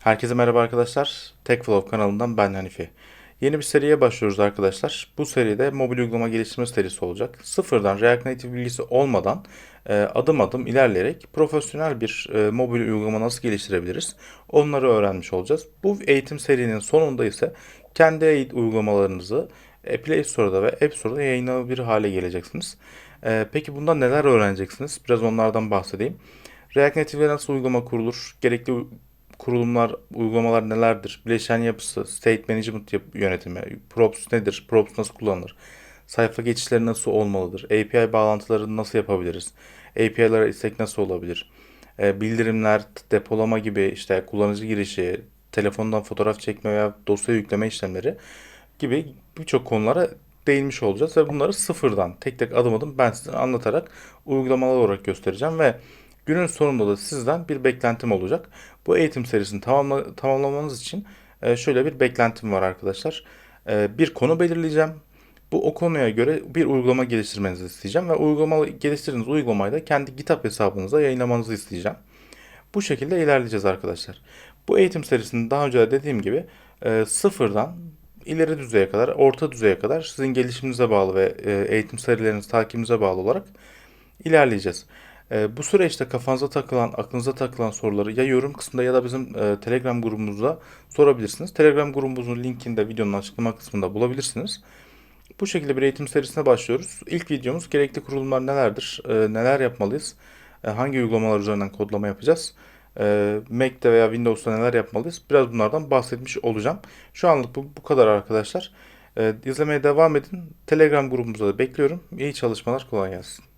Herkese merhaba arkadaşlar. TechFlow kanalından ben Hanifi. Yeni bir seriye başlıyoruz arkadaşlar. Bu seride mobil uygulama geliştirme serisi olacak. Sıfırdan React Native bilgisi olmadan e, adım adım ilerleyerek profesyonel bir e, mobil uygulama nasıl geliştirebiliriz? Onları öğrenmiş olacağız. Bu eğitim serinin sonunda ise kendi uygulamalarınızı e, Play Store'da ve App Store'da yayınlanabilir hale geleceksiniz. Peki bundan neler öğreneceksiniz? Biraz onlardan bahsedeyim. React Native'de nasıl uygulama kurulur? Gerekli kurulumlar, uygulamalar nelerdir? Bileşen yapısı, state management yap- yönetimi, props nedir? Props nasıl kullanılır? Sayfa geçişleri nasıl olmalıdır? API bağlantıları nasıl yapabiliriz? API'lara istek nasıl olabilir? E, bildirimler, depolama gibi işte kullanıcı girişi, telefondan fotoğraf çekme veya dosya yükleme işlemleri gibi birçok konulara değinmiş olacağız ve bunları sıfırdan tek tek adım adım ben size anlatarak uygulamalar olarak göstereceğim ve günün sonunda da sizden bir beklentim olacak. Bu eğitim serisini tamamla, tamamlamanız için e, şöyle bir beklentim var arkadaşlar. E, Bir konu belirleyeceğim. Bu o konuya göre bir uygulama geliştirmenizi isteyeceğim ve uygulama geliştirdiğiniz uygulamayı da kendi GitHub hesabınıza yayınlamanızı isteyeceğim. Bu şekilde ilerleyeceğiz arkadaşlar. Bu eğitim serisinde daha önce de dediğim gibi e, sıfırdan ileri düzeye kadar, orta düzeye kadar sizin gelişiminize bağlı ve eğitim serileriniz takibinize bağlı olarak ilerleyeceğiz. E, bu süreçte kafanıza takılan, aklınıza takılan soruları ya yorum kısmında ya da bizim e, Telegram grubumuzda sorabilirsiniz. Telegram grubumuzun linkini de videonun açıklama kısmında bulabilirsiniz. Bu şekilde bir eğitim serisine başlıyoruz. İlk videomuz gerekli kurulumlar nelerdir, e, neler yapmalıyız, e, hangi uygulamalar üzerinden kodlama yapacağız, e, Mac'te veya Windows'ta neler yapmalıyız, biraz bunlardan bahsetmiş olacağım. Şu anlık bu, bu kadar arkadaşlar. E, izlemeye devam edin. Telegram grubumuza da bekliyorum. İyi çalışmalar, kolay gelsin.